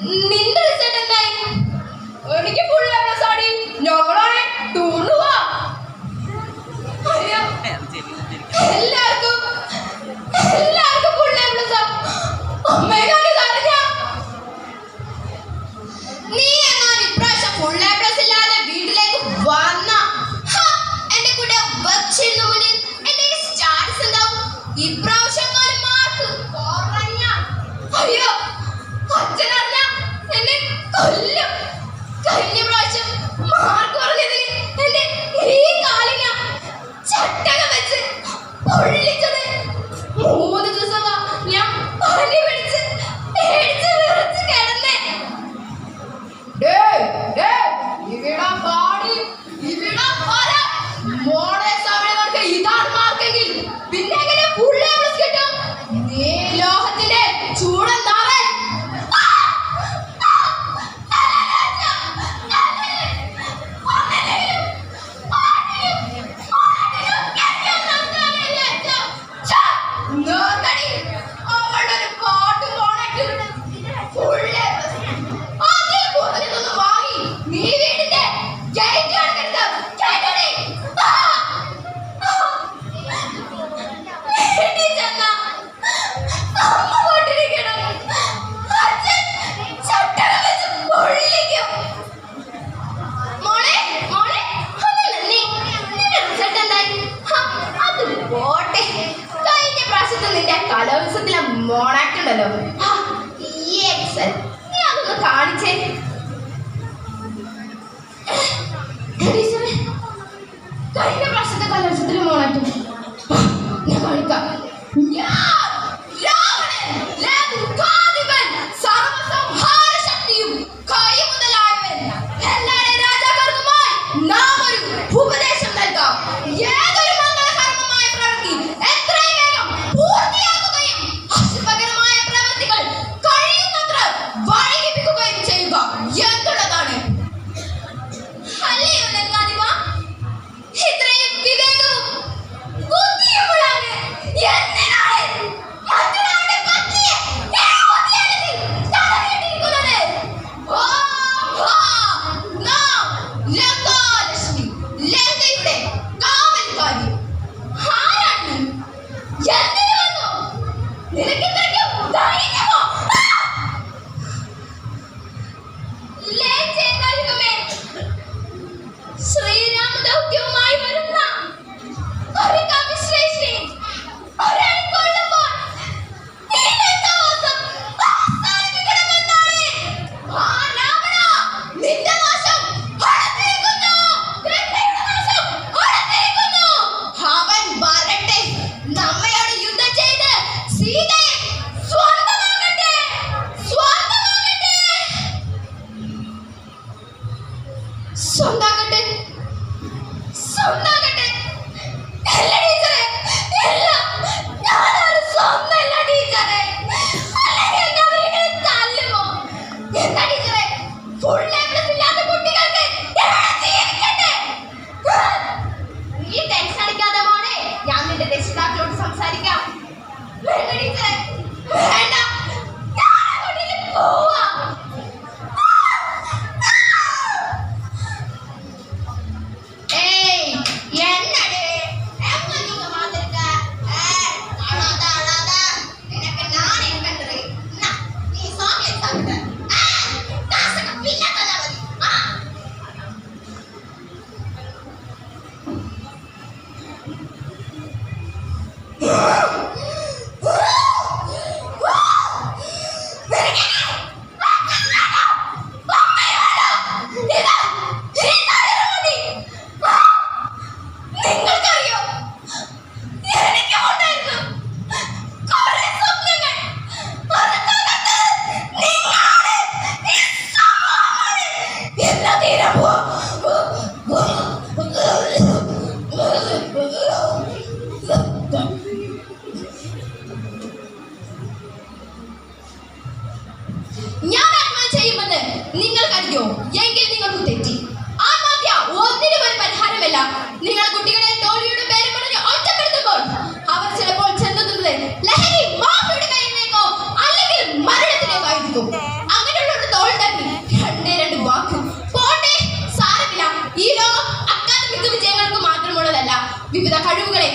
നിന്റെ റിസൾട്ട് എന്തായി? എനിക്ക് ഫുൾ എ പ്ലസ് ആടി. ഞങ്ങളാണെ എല്ലാവർക്കും എല്ലാവർക്കും ഫുൾ നീ ഫുൾ ഇല്ലാതെ വന്ന. സ്റ്റാർസ് കഴിഞ്ഞ പ്രാവശ്യം മാർക്ക് കുറഞ്ഞതിൽ എന്റെ ഈ കാലിന ചട്ടകം വെച്ച് പൊള്ളിച്ചത് മൂന്ന് മോണാക്ട് ഉണ്ടല്ലോ. കാണിച്ചേ. Ah! വിവിധ കഴിവുകളെ